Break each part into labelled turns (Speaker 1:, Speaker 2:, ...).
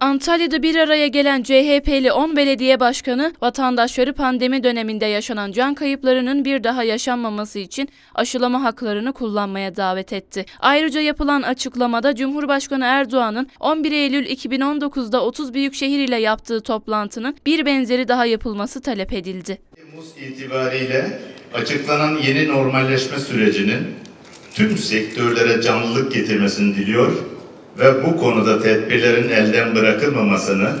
Speaker 1: Antalya'da bir araya gelen CHP'li 10 belediye başkanı vatandaşları pandemi döneminde yaşanan can kayıplarının bir daha yaşanmaması için aşılama haklarını kullanmaya davet etti. Ayrıca yapılan açıklamada Cumhurbaşkanı Erdoğan'ın 11 Eylül 2019'da 30 büyükşehir ile yaptığı toplantının bir benzeri daha yapılması talep edildi.
Speaker 2: Temmuz itibariyle açıklanan yeni normalleşme sürecinin tüm sektörlere canlılık getirmesini diliyor ve bu konuda tedbirlerin elden bırakılmamasını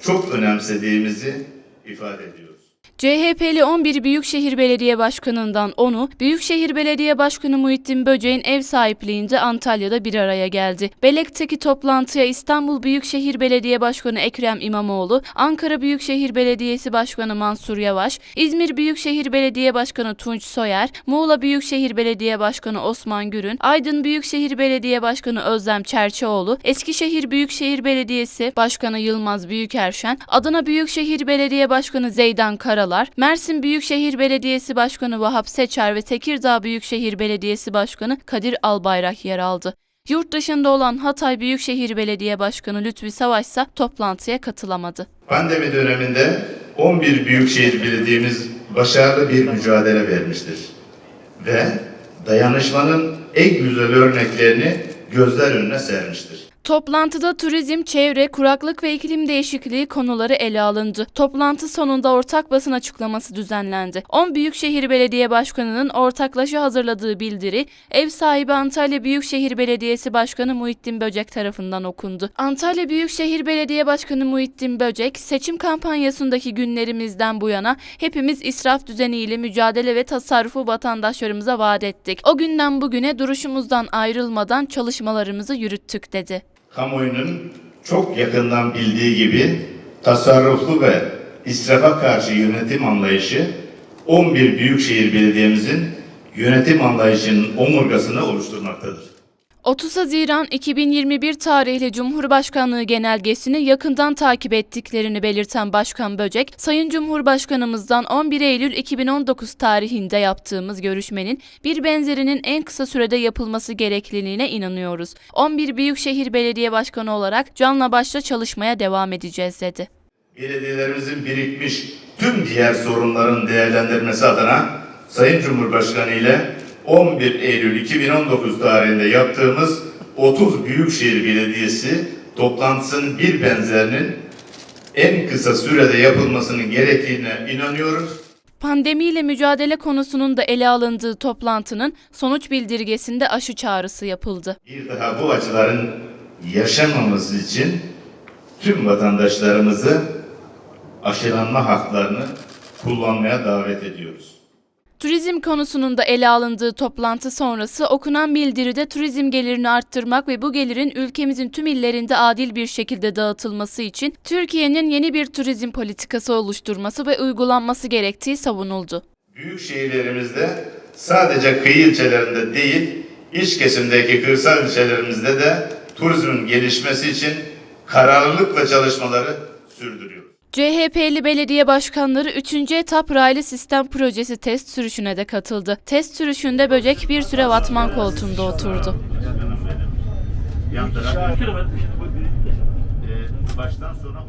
Speaker 2: çok önemsediğimizi ifade ediyoruz.
Speaker 1: CHP'li 11 Büyükşehir Belediye Başkanı'ndan 10'u Büyükşehir Belediye Başkanı Muhittin Böceğin ev sahipliğinde Antalya'da bir araya geldi. Belek'teki toplantıya İstanbul Büyükşehir Belediye Başkanı Ekrem İmamoğlu, Ankara Büyükşehir Belediyesi Başkanı Mansur Yavaş, İzmir Büyükşehir Belediye Başkanı Tunç Soyer, Muğla Büyükşehir Belediye Başkanı Osman Gürün, Aydın Büyükşehir Belediye Başkanı Özlem Çerçioğlu, Eskişehir Büyükşehir Belediyesi Başkanı Yılmaz Büyükerşen, Adana Büyükşehir Belediye Başkanı Zeydan Karalar, Mersin Büyükşehir Belediyesi Başkanı Vahap Seçer ve Tekirdağ Büyükşehir Belediyesi Başkanı Kadir Albayrak yer aldı. Yurt dışında olan Hatay Büyükşehir Belediye Başkanı Lütfi Savaş ise toplantıya katılamadı.
Speaker 2: Pandemi döneminde 11 büyükşehir belediyemiz başarılı bir mücadele vermiştir. Ve dayanışmanın en güzel örneklerini gözler önüne sermiştir.
Speaker 1: Toplantıda turizm, çevre, kuraklık ve iklim değişikliği konuları ele alındı. Toplantı sonunda ortak basın açıklaması düzenlendi. 10 Büyükşehir Belediye Başkanı'nın ortaklaşa hazırladığı bildiri, ev sahibi Antalya Büyükşehir Belediyesi Başkanı Muhittin Böcek tarafından okundu. Antalya Büyükşehir Belediye Başkanı Muhittin Böcek, seçim kampanyasındaki günlerimizden bu yana hepimiz israf düzeniyle mücadele ve tasarrufu vatandaşlarımıza vaat ettik. O günden bugüne duruşumuzdan ayrılmadan çalışmalarımızı yürüttük dedi.
Speaker 2: Kamuoyunun çok yakından bildiği gibi tasarruflu ve israfa karşı yönetim anlayışı 11 büyükşehir belediyemizin yönetim anlayışının omurgasını oluşturmaktadır.
Speaker 1: 30 Haziran 2021 tarihli Cumhurbaşkanlığı genelgesini yakından takip ettiklerini belirten Başkan Böcek, Sayın Cumhurbaşkanımızdan 11 Eylül 2019 tarihinde yaptığımız görüşmenin bir benzerinin en kısa sürede yapılması gerekliliğine inanıyoruz. 11 Büyükşehir Belediye Başkanı olarak canla başla çalışmaya devam edeceğiz dedi.
Speaker 2: Belediyelerimizin birikmiş tüm diğer sorunların değerlendirmesi adına Sayın Cumhurbaşkanı ile 11 Eylül 2019 tarihinde yaptığımız 30 Büyükşehir Belediyesi toplantısının bir benzerinin en kısa sürede yapılmasının gerektiğine inanıyoruz.
Speaker 1: Pandemiyle mücadele konusunun da ele alındığı toplantının sonuç bildirgesinde aşı çağrısı yapıldı.
Speaker 2: Bir daha bu acıların yaşanmaması için tüm vatandaşlarımızı aşılanma haklarını kullanmaya davet ediyoruz.
Speaker 1: Turizm konusunun da ele alındığı toplantı sonrası okunan bildiride turizm gelirini arttırmak ve bu gelirin ülkemizin tüm illerinde adil bir şekilde dağıtılması için Türkiye'nin yeni bir turizm politikası oluşturması ve uygulanması gerektiği savunuldu.
Speaker 2: Büyük şehirlerimizde sadece kıyı ilçelerinde değil, iç kesimdeki kırsal ilçelerimizde de turizmin gelişmesi için kararlılıkla çalışmaları sürdürüyoruz.
Speaker 1: CHP'li belediye başkanları 3. etap raylı sistem projesi test sürüşüne de katıldı. Test sürüşünde böcek bir süre vatman koltuğunda oturdu.
Speaker 2: Yandıran, e, baştan sona